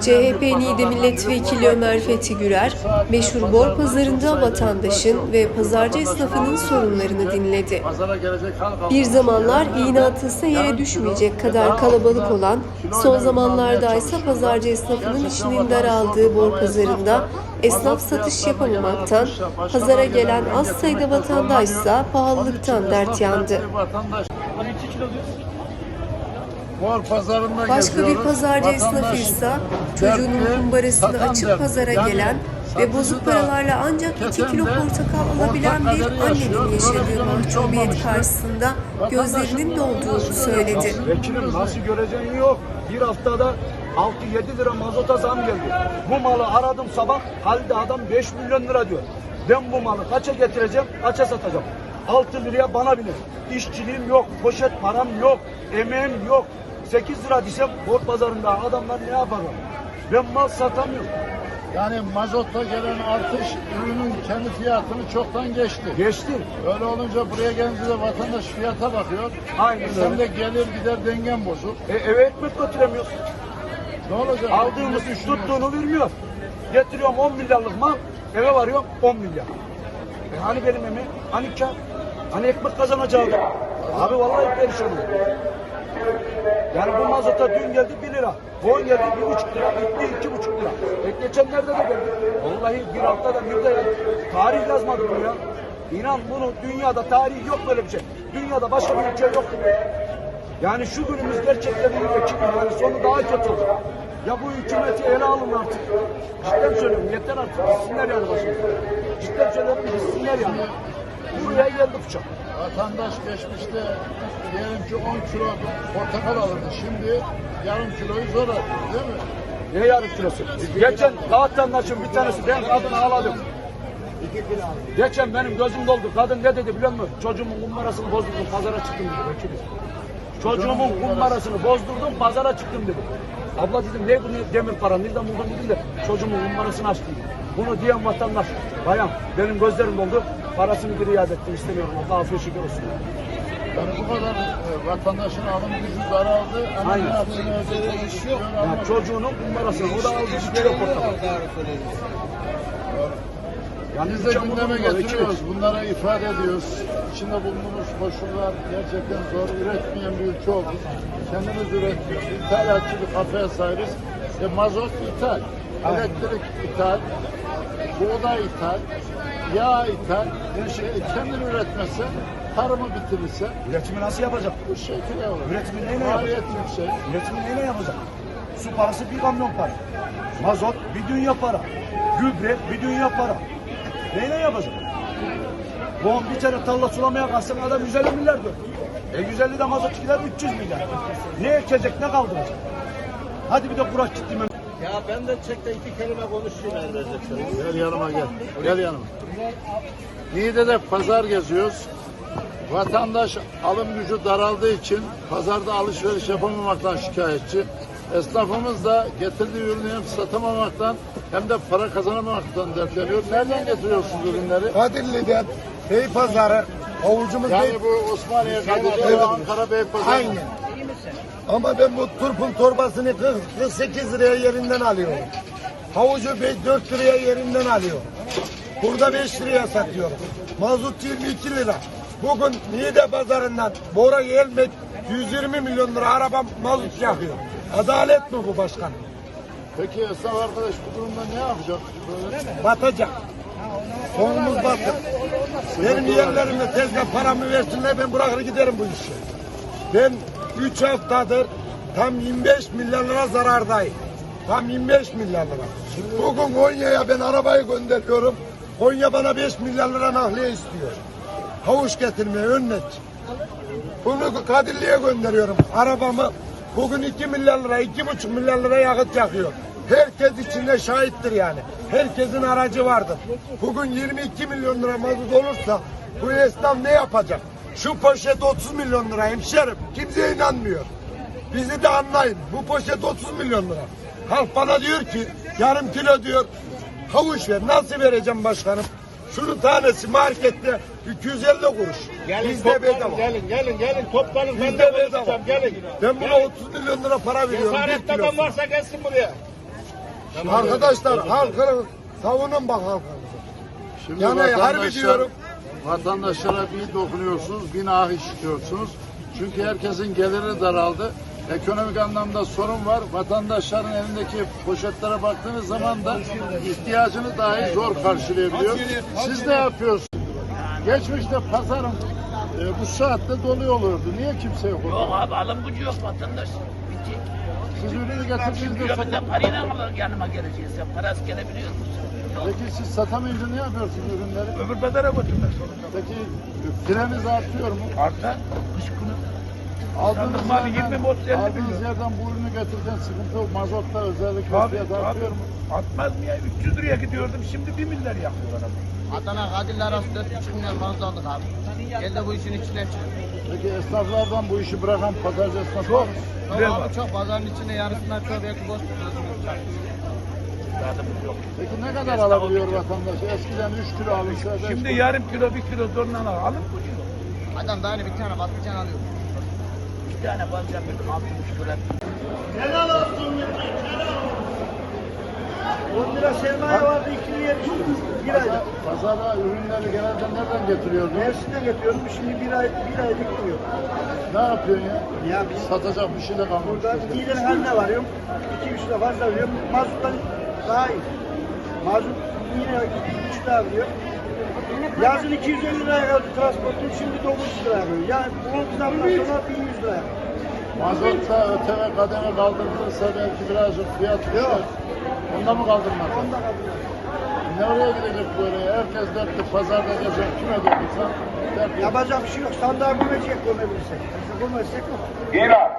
CHP Niğde Milletvekili Ömer Fethi Gürer, meşhur bor pazarında vatandaşın ve pazarcı esnafının sorunlarını dinledi. Bir zamanlar iğne atılsa yere düşmeyecek kadar kalabalık olan, son zamanlarda ise pazarcı esnafının içinin daraldığı bor pazarında esnaf satış yapamamaktan, pazara gelen az sayıda vatandaşsa pahalılıktan dert yandı. Bor pazarında Başka bir pazarcı esnafıysa çocuğunun kumbarasını açıp pazara gelen ve bozuk paralarla ancak 2 kilo portakal alabilen bir annenin yaşadığı mahcubiyet karşısında gözlerinin dolduğunu söyledi. Vekilim nasıl göreceğin yok. Bir haftada 6-7 lira mazota zam geldi. Bu malı aradım sabah. Halde adam 5 milyon lira diyor. Ben bu malı kaça getireceğim, kaça satacağım? 6 liraya bana biner. İşçiliğim yok, poşet param yok, emeğim yok. 8 lira desem bor pazarında adamlar ne yapar? Ben mal satamıyorum. Yani mazotta gelen artış ürünün kendi fiyatını çoktan geçti. Geçti. Öyle olunca buraya gelince de vatandaş fiyata bakıyor. Aynen Sen öyle. de gelir gider dengen bozuk. E, eve ekmek götüremiyorsun. Ne olacak? Aldığımız Ne düşünüyorsun? tuttuğunu vermiyor. Getiriyorum 10 milyarlık mal, eve varıyorum 10 milyar. E hani benim emeğim? Hani kar? Hani ekmek kazanacağım? Abi vallahi perişanım. Yani bu mazota dün geldi 1 lira. Bugün geldi 1,5 lira. Gitti 2,5 lira. E geçenlerde de geldi. Vallahi bir haftada bir de tarih yazmadı bu ya. İnan bunu dünyada tarih yok böyle bir şey. Dünyada başka bir ülke yok. Yani şu günümüz gerçekten bir ekip yani sonu daha kötü olacak. Ya bu hükümeti ele alın artık. Cidden söylüyorum yeter artık. Gitsinler yani başımıza. Cidden söylüyorum gitsinler yani. Buraya geldi bıçak. Vatandaş geçmişte diyelim ki 10 kilo portakal alırdı. Şimdi yarım kiloyu zor alıyor değil mi? Ne yarım kilosu? Geçen vatandaşın bir tanesi ben kadını ağladım. Geçen benim gözüm doldu. Kadın ne dedi biliyor musun? Çocuğumun kumbarasını bozdurdum pazara çıktım dedi. Çocuğumun kumbarasını bozdurdum pazara çıktım dedi. Abla dedim ne bu ne demir para nereden buldun dedim de çocuğumun kumbarasını açtım. Bunu diyen vatandaş bayan benim gözlerim doldu. Parasını geri iade ettim istemiyorum. Allah afiyet şükür olsun. Yani bu kadar e, vatandaşın alım gücü daraldı. Aynen. özel iş yok. Ya çocuğunun kumbarasını o da aldı bir kere portakal. Yani Biz de gündeme getiriyoruz. Bunlara ifade ediyoruz. İçinde bulunduğumuz koşullar gerçekten zor. Üretmeyen bir ülke olduk. Kendimiz üretiyoruz. İthalatçı bir kafaya sahibiz. E, mazot ithal. Elektrik ithal. Buğday ithal. Yağ ithal. Şey kendini üretmese, tarımı bitirirse Üretimi nasıl yapacak? bu şekilde olur. Üretimi neyle Maliyet yapacak? yüksek. Üretimi neyle yapacak? Su parası bir kamyon para. Mazot bir dünya para. Gübre bir dünya para. Neyle yapacak? Bu on bir tane tarla sulamaya kalsın adam 150 milyar diyor. E 150 de mazot gider 300 milyar. Ne ekecek ne kaldıracak? Hadi bir de kurak gittim ben. Ya ben de çekte iki kelime konuşayım Enver'de. Gel yanıma gel. Gel yanıma. Niğde'de pazar geziyoruz. Vatandaş alım gücü daraldığı için pazarda alışveriş yapamamaktan şikayetçi. Esnafımız da getirdiği ürünü hem satamamaktan hem de para kazanamamaktan dertleniyor. Nereden getiriyorsunuz ürünleri? Kadirli'den Beypazarı avucumuz Yani Bey... bu Osmaniye Evet. Ankara Beypazarı. Aynen. Ama ben bu turpun torbasını 40, 48 liraya yerinden alıyorum. Havucu 5, 4 liraya yerinden alıyorum. Burada 5 liraya satıyorum. Mazot 22 lira. Bugün Niğde pazarından Bora Yelmet 120 milyon lira araba mazot yakıyor. Adalet mi bu başkan? Peki esnaf arkadaş bu durumda ne yapacak? Böyle Batacak. Sonumuz batır. Benim yerlerimde tezgah paramı versinler ben bırakır giderim bu işi. Ben 3 haftadır tam 25 milyar lira zarardayım. Tam 25 milyar lira. Bugün Konya'ya ben arabayı gönderiyorum. Konya bana 5 milyar lira nakliye istiyor. Havuç getirmeye önlet. Bunu Kadirli'ye gönderiyorum. Arabamı bugün 2 milyar lira, 2,5 milyar lira yakıt yakıyor. Herkes içinde şahittir yani. Herkesin aracı vardır. Bugün 22 milyon lira mazot olursa bu esnaf ne yapacak? Şu poşet 30 milyon lira hemşerim. Kimse inanmıyor. Bizi de anlayın. Bu poşet 30 milyon lira. Halk bana diyor ki yarım kilo diyor havuç ver. Nasıl vereceğim başkanım? Şunun tanesi markette 250 kuruş. Gelin Bizde bedava. gelin, gelin, gelin, toplanın. Ben Bizde de bedava. konuşacağım, gelin. Ben buna 30 milyon lira para veriyorum. bir adam varsa gelsin buraya. Arkadaşlar halkını savunun bak halkını. Şimdi Yani harbi vatandaşlar- diyorum. Vatandaşlara bir dokunuyorsunuz, bir nah işitiyorsunuz. Çünkü herkesin geliri daraldı. Ekonomik anlamda sorun var. Vatandaşların elindeki poşetlere baktığınız zaman da ihtiyacını dahi zor karşılayabiliyor. Siz ne yapıyorsunuz? Geçmişte pazarın e, bu saatte dolu olurdu. Niye kimse yok? Yok abi alım gücü yok vatandaş. Bitti. Siz ürünü getirdiğinizde Kilometre parayla mı yanıma geleceğiz? Sen parası gelebiliyor musun? Peki siz satamayınca ne yapıyorsunuz ürünleri? Öbür pazara götürmek zorunda. Peki fireniz artıyor mu? Artar. Kış günü. Aldığınız Sandım abi, yerden, 20 bot elli aldığınız milyon. yerden bu ürünü getirirken sıkıntı yok. Mazotta özellikle Abi, fiyat abi artıyor mu? atmaz mı ya? 300 liraya gidiyordum şimdi 1 milyar yapıyor adam. Adana Kadirli arası 4,5 milyon fazla aldık abi. Gel de bu işin içine çık. Peki esnaflardan bu işi bırakan pazarcı esnaf Çok. var mı? Çok Biraz abi var. çok pazarın içine yarısından çok belki boş tutuyorsunuz. Yok. Peki ne kadar alabiliyor vatandaş? Eskiden 3 kilo alırsa Şimdi kilo. yarım kilo bir kilo zorla al. Alım gücü yok. Adam daha yeni bir tane patlıcan alıyor. Bir tane bazen bir 60 lira. 10 lira sermaye vardı 2 liraya düştü. Bir ayda. Pazara ürünleri genelde nereden getiriyordunuz? Mersin'den getiriyorum. Şimdi bir ay bir ay bitmiyor. Ne yapıyorsun ya? Ya biz Satacak bir şey de kalmamış. burada lider haline varıyorum. 2-3 lira fazla veriyorum. Mazottan daha iyi. Mazot yine 3 lira veriyor. Yazın 250 liraya kaldı transportun şimdi 900 liraya veriyor. Yani bu zamdan sonra 1100 liraya. Mazotta öteme kademe kaldırılırsa belki birazcık fiyat düşer. Onda mı kaldırmak? Onda kaldı. Ne oraya gidecek böyle? Herkes dertli pazarda gezer. Kime dertli. Yapacak bir şey yok. Sandığa gömecek gömebilirsek. Gömezsek yok. İran,